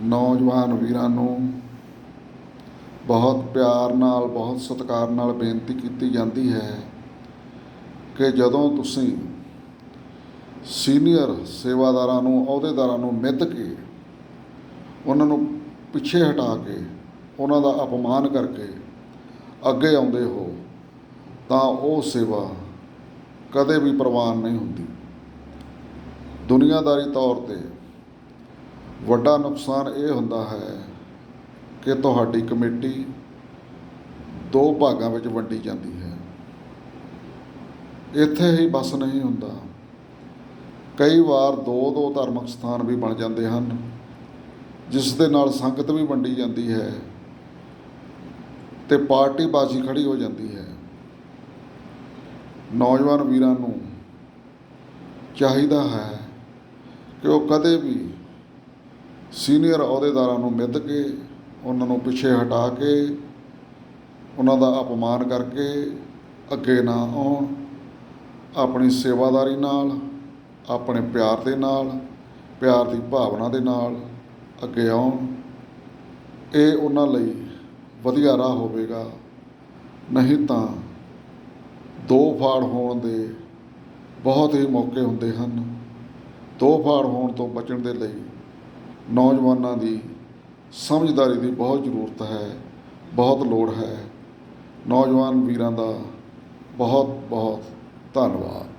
ਨੌਜਵਾਨ ਵੀਰਾਂ ਨੂੰ ਬਹੁਤ ਪਿਆਰ ਨਾਲ, ਬਹੁਤ ਸਤਿਕਾਰ ਨਾਲ ਬੇਨਤੀ ਕੀਤੀ ਜਾਂਦੀ ਹੈ ਕਿ ਜਦੋਂ ਤੁਸੀਂ ਸੀਨੀਅਰ ਸੇਵਾਦਾਰਾਂ ਨੂੰ, ਅਹੁਦੇਦਾਰਾਂ ਨੂੰ ਮਿੱਧ ਕੇ ਉਹਨਾਂ ਨੂੰ ਪਿੱਛੇ ਹਟਾ ਕੇ ਉਹਨਾਂ ਦਾ ਅਪਮਾਨ ਕਰਕੇ ਅੱਗੇ ਆਉਂਦੇ ਹੋ, ਤਾਂ ਉਹ ਸੇਵਾ ਕਦੇ ਵੀ ਪ੍ਰਵਾਨ ਨਹੀਂ ਹੁੰਦੀ। ਦੁਨੀਆਦਾਰੀ ਤੌਰ ਤੇ ਵੱਡਾ ਨੁਕਸਾਨ ਇਹ ਹੁੰਦਾ ਹੈ ਕਿ ਤੁਹਾਡੀ ਕਮੇਟੀ ਦੋ ਭਾਗਾਂ ਵਿੱਚ ਵੰਡੀ ਜਾਂਦੀ ਹੈ। ਇੱਥੇ ਹੀ ਬਸ ਨਹੀਂ ਹੁੰਦਾ। ਕਈ ਵਾਰ ਦੋ ਦੋ ਧਾਰਮਿਕ ਸਥਾਨ ਵੀ ਬਣ ਜਾਂਦੇ ਹਨ, ਜਿਸ ਦੇ ਨਾਲ ਸੰਗਤ ਵੀ ਵੰਡੀ ਜਾਂਦੀ ਹੈ ਤੇ ਪਾਰਟੀ ਬਾਜੀ ਖੜੀ ਹੋ ਜਾਂਦੀ ਹੈ। ਨੌਜਵਾਨ ਵੀਰਾਂ ਨੂੰ ਚਾਹੀਦਾ ਹੈ ਕਿ ਉਹ ਕਦੇ ਵੀ ਸੀਨੀਅਰ ਅਹੁਦੇਦਾਰਾਂ ਨੂੰ ਮਿੱਧ ਕੇ, ਉਹਨਾਂ ਨੂੰ ਪਿੱਛੇ ਹਟਾ ਕੇ, ਉਹਨਾਂ ਦਾ ਅਪਮਾਨ ਕਰਕੇ ਅੱਗੇ ਨਾ ਆਉਣ, ਆਪਣੀ ਸੇਵਾਦਾਰੀ ਨਾਲ, ਆਪਣੇ ਪਿਆਰ ਦੇ ਨਾਲ, ਪਿਆਰ ਦੀ ਭਾਵਨਾ ਦੇ ਨਾਲ ਅੱਗੇ ਆਉਣ। ਇਹ ਉਹਨਾਂ ਲਈ ਵਧੀਆ ਰਾਹ ਹੋਵੇਗਾ। ਨਹੀਂ ਤਾਂ ਦੋ ਫਾੜ ਹੋਣ ਦੇ ਬਹੁਤ ਹੀ ਮੌਕੇ ਹੁੰਦੇ ਹਨ। ਦੋ ਫਾੜ ਹੋਣ ਤੋਂ ਬਚਣ ਦੇ ਲਈ ਨੌਜਵਾਨਾਂ ਦੀ ਸਮਝਦਾਰੀ ਦੀ ਬਹੁਤ ਜ਼ਰੂਰਤ ਹੈ, ਬਹੁਤ ਲੋੜ ਹੈ। ਨੌਜਵਾਨ ਵੀਰਾਂ ਦਾ ਬਹੁਤ ਬਹੁਤ ਧੰਨਵਾਦ।